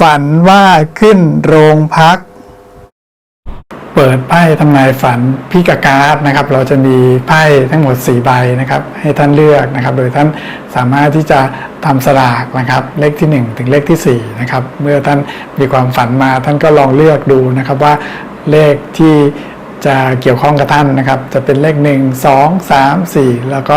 ฝันว่าขึ้นโรงพัก เปิดไพ่ทำนายฝันพิกาการ์ดนะครับ เราจะมีไพ่ทั้งหมด 4 ใบนะครับ ให้ท่านเลือกนะครับ โดยท่านสามารถที่จะทำสลากนะครับ เลขที่ 1 ถึงเลขที่ 4 นะครับ เมื่อท่านมีความฝันมาท่านก็ลองเลือกดูนะครับว่าเลขที่จะเกี่ยวข้องกับท่านนะครับ จะเป็นเลข 1 2 3 4 แล้วก็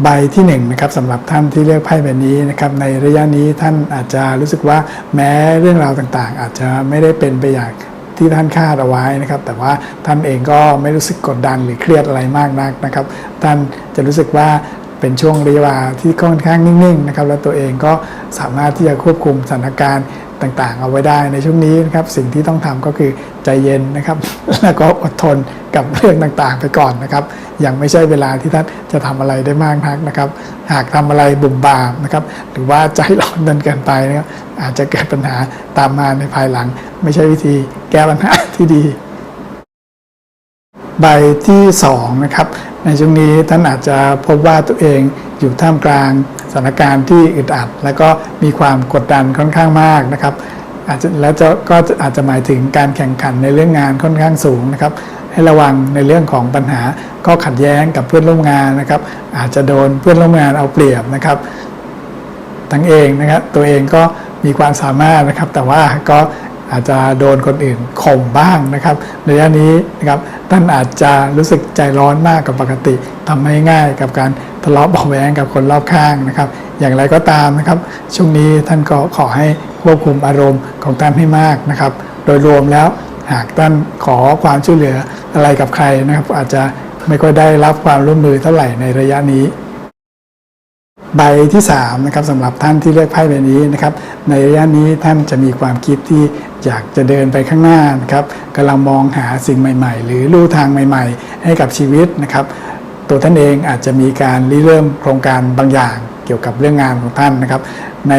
ใบที่1นงนะครับสำหรับท่านที่เลือกไพ่ใบนี้นะครับในระยะนี้ท่านอาจจะรู้สึกว่าแม้เรื่องราวต่างๆ อาจจะไม่ได้เป็นไปอย่างที่ท่านคาดเอาไว้นะครับ แต่ว่าท่านเองก็ไม่รู้สึกกดดันหรือเครียดอะไรมากนักนะครับ ท่านจะรู้สึกว่าเป็นช่วงระยะเวลาที่ค่อนข้างนิ่งๆนะครับ แล้วตัวเองก็สามารถที่จะควบคุมสถานการณ์ ต่างๆ เอาไว้ได้ในช่วงนี้นะครับสิ่งที่ต้องทำก็คือใจเย็นนะครับ แล้วก็อดทนกับเรื่องต่างๆ ไปก่อนนะครับ ยังไม่ใช่เวลาที่ท่านจะทำอะไรได้มากนักนะครับ หากทำอะไรบุ่มบามนะครับหรือว่าใจร้อนเกินเกินไปนะครับอาจจะเกิดปัญหาตามมาในภายหลัง ไม่ใช่วิธีแก้ปัญหาที่ดี ใบที่2นะครับ ในช่วงนี้ท่านอาจจะพบว่าตัวเองอยู่ท่ามกลางสถานการณ์ที่อึดอัด และก็มีความกดดันค่อนข้างมากนะครับอาจจะแล้วจะก็อาจจะหมายถึงการแข่งขันในเรื่องงานค่อนข้างสูงนะครับให้ระวังในเรื่องของปัญหาข้อขัดแย้งกับเพื่อนร่วมงานนะครับ อาจจะโดนเพื่อนร่วมงานเอาเปรียบนะครับ ทั้งเองนะครับตัวเองก็มีความสามารถนะครับ แต่ว่าก็ อาจจะโดนคนอื่นข่มบ้างนะครับในระยะนี้นะครับท่านอาจจะรู้สึกใจร้อนมากกว่าปกติทำให้ง่ายกับการทะเลาะเบาะแวงกับคนรอบข้างนะครับ อย่างไรก็ตามนะครับ ช่วงนี้ท่านก็ขอให้ควบคุมอารมณ์ของท่านให้มากนะครับ โดยรวมแล้วหากท่านขอความช่วยเหลืออะไรกับใครนะครับ อาจจะไม่ค่อยได้รับความร่วมมือเท่าไหร่ในระยะนี้ ใบที่3นะครับสำหรับท่านที่เลือกไพ่ใบนี้นะครับในระยะนี้ท่านจะมีความคิดที่อยากจะเดินไปข้างหน้านะครับกำลังมองหาสิ่งใหม่ ๆ หรือลู่ทางใหม่ ๆ ให้กับชีวิตนะครับ ตัวท่านเองอาจจะมีการริเริ่มโครงการบางอย่างเกี่ยวกับเรื่องงานของท่านนะครับ ใน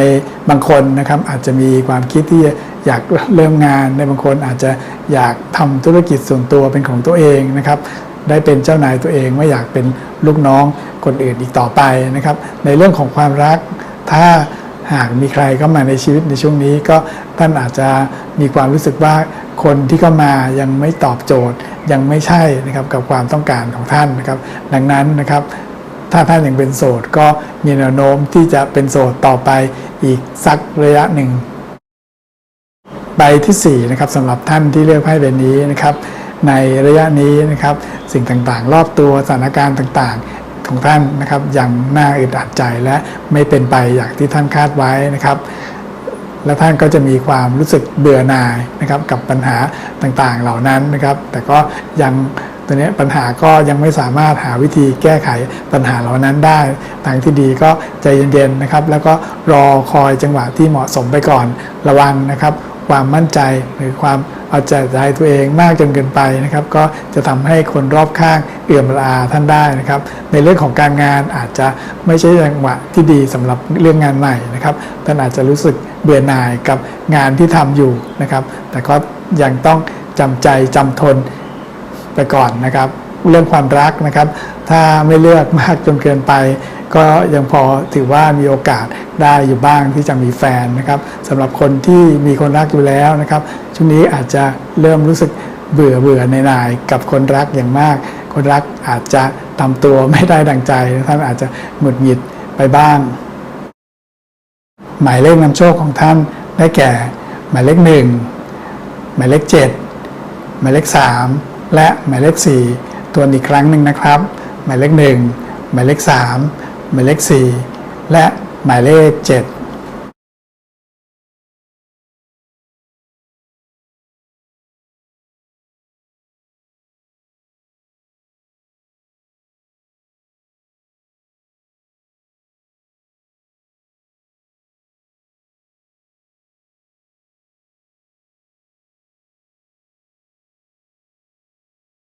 บางคนนะครับอาจจะมีความคิดที่อยากเริ่มงานในบางคนอาจจะอยากทำธุรกิจส่วนตัวเป็นของตัวเองนะครับ ได้เป็นเจ้านายตัวเองไม่อยากเป็นลูกน้องคนอื่นอีกต่อไปนะครับ ในเรื่องของความรัก ถ้าหากมีใครเข้ามาในชีวิตในช่วงนี้ ก็ท่านอาจจะมีความรู้สึกว่าคนที่เข้ามายังไม่ตอบโจทย์ยังไม่ใช่นะครับกับความต้องการของท่านนะครับ ดังนั้นนะครับถ้าท่านยังเป็นโสดก็มีแนวโน้มที่จะเป็นโสดต่อไปอีกสักระยะหนึ่งใบที่4นะครับสำหรับท่านที่เลือกไพ่ใบนี้นะครับ ในระยะนี้นะครับ สิ่งต่างๆ รอบตัวสถานการณ์ต่างๆ ของท่านนะครับยังน่าอึดอัดใจและไม่เป็นไปอย่างที่ท่านคาดไว้นะครับ และท่านก็จะมีความรู้สึกเบื่อหน่ายนะครับกับปัญหาต่างๆเหล่านั้นนะครับ แต่ก็ยังตัวนี้ปัญหาก็ยังไม่สามารถหาวิธีแก้ไขปัญหาเหล่านั้นได้ ทางที่ดีก็ใจเย็นๆนะครับ แล้วก็รอคอยจังหวะที่เหมาะสมไปก่อนระวังนะครับ ความมั่นใจหรือความเอาใจใจตัวเองมากจนเกินไปนะครับ ก็จะทำให้คนรอบข้างเอื่อมละอาท่านได้นะครับ ในเรื่องของการงานอาจจะไม่ใช่จังหวะที่ดีสำหรับเรื่องงานใหม่นะครับท่านอาจจะรู้สึกเบื่อหน่ายกับงานที่ทำอยู่นะครับ แต่ก็ยังต้องจำใจจำทนไปก่อนนะครับ เรื่องความรักนะครับ ถ้าไม่เลือกมากจนเกินไป ก็ยังพอถือว่ามีโอกาสได้อยู่บ้างที่จะมีแฟนนะครับสำหรับคนที่มีคนรักอยู่แล้วนะครับช่วงนี้อาจจะเริ่มรู้สึกเบื่อเบื่อในนายกับคนรักอย่างมาก คนรักอาจจะทำตัวไม่ได้ดังใจท่านอาจจะหงุดหงิดไปบ้าง หมายเลขนำโชคของท่านได้แก่ หมายเลขหนึ่งหมายเลขเจ็ดหมายเลขสามและหมายเลขสี่ตัวอีกครั้งหนึ่งนะครับ หมายเลขหนึ่งหมายเลขสาม หมายเลขสี่และหมายเลขเจ็ด